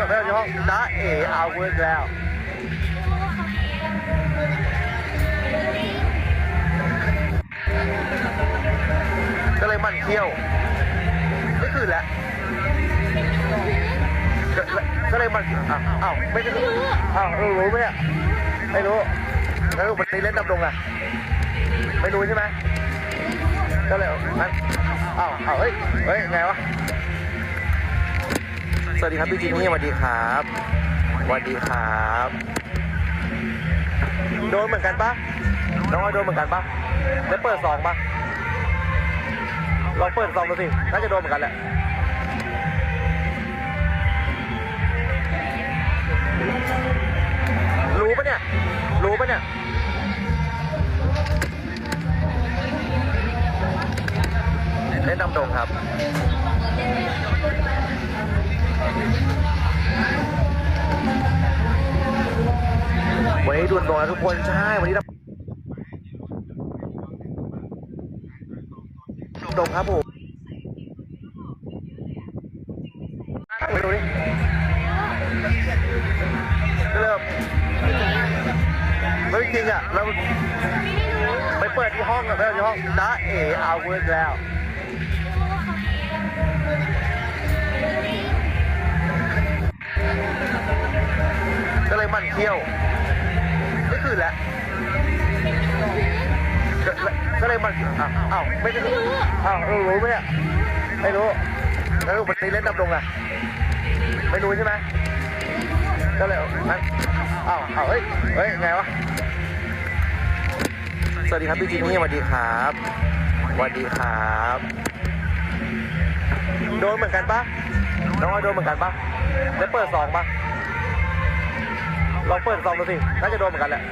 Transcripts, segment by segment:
กับแม่ในห้องน้าเอเอาเวิร์กแล้วก็เลยมันเที่ยวไม่คืนแล้วก็เลยมันอ้าวอ้าไม่ได้อ้าวรู้ไหมเนี่ยไม่รู้แล้ววันนี้เล่นดำดงอะไม่รู้ใช่ไหมก็เลยอ้าวอ้าวเฮ้ยเฮ้ยไงวะ วัสดีครับพี่จิมมี่สวัสดีครับสวัสดีครับ โดนเหมือนกันปะน้องอ้อยโดนเหมือนกันปะได้เปิดซองปะลองเปิดซองดูสิน่าจะโดนเหมือนกันแหละรู้ปะเนี่ย รู้ปะเนี่ยเล่นดำดงครับ วันนี้ดุนโดนนทุกคนใช่วันนี้ดำดงครับผมไปดูดิเริ่มไม่จริงอะเราไปเปิดที่ห้องอะไปเปิดที่ห้องน้าเอเอาเวิร์กแล้ว มันเที่ยวไม่คืนแล้วก็เลยมันอ้าวอ้าวไม่ได้อ้าวรู้ไหมเนี่ยไม่รู้แล้ววันนี้เล่นดำดงอะไม่รู้ใช่ไหมก็เลยงั้นอ้าวอ้าวเฮ้ยเฮ้ยไงวะสวัสดีครับพี่จิมมี่สวัสดีครับสวัสดีครับ โดนเหมือนกันปะน้องอ้อยโดนเหมือนกันปะได้เปิดซองปะ ลองเปิดซองดูสิน่าจะโดนเหมือนกันแหละ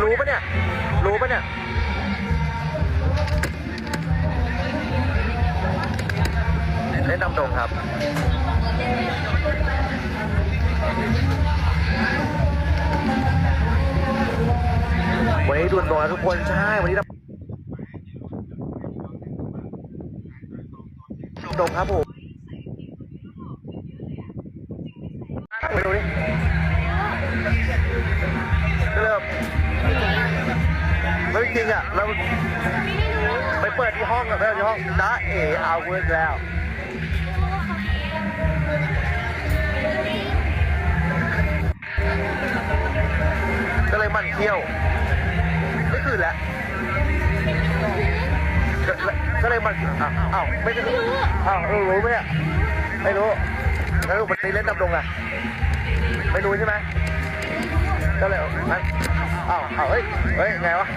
รู้ปะเนี่ย รู้ปะเนี่ยเล่นดำดงครับวันนี้ดุนโดนนะทุกคน ใช่ วันนี้ ดำดครับผมไปดูดิเริ่มไม่จริงอะเราไปเปิดที่ห้องอะไปเปิดที่ห้องน้าเอเอาเวิร์กแล้วก็เลยหมันเที่ยวไม่คืนแล้ว ก็เลยมาอ้าวไม่ได้อ้าวรู้ไหมเนี่ยไม่รู้แล้ววันนี้เล่นดำดงอะไม่รู้ใช่ไหมก็เลยอ้าวอ้าวเฮ้ยเฮ้ยไงวะ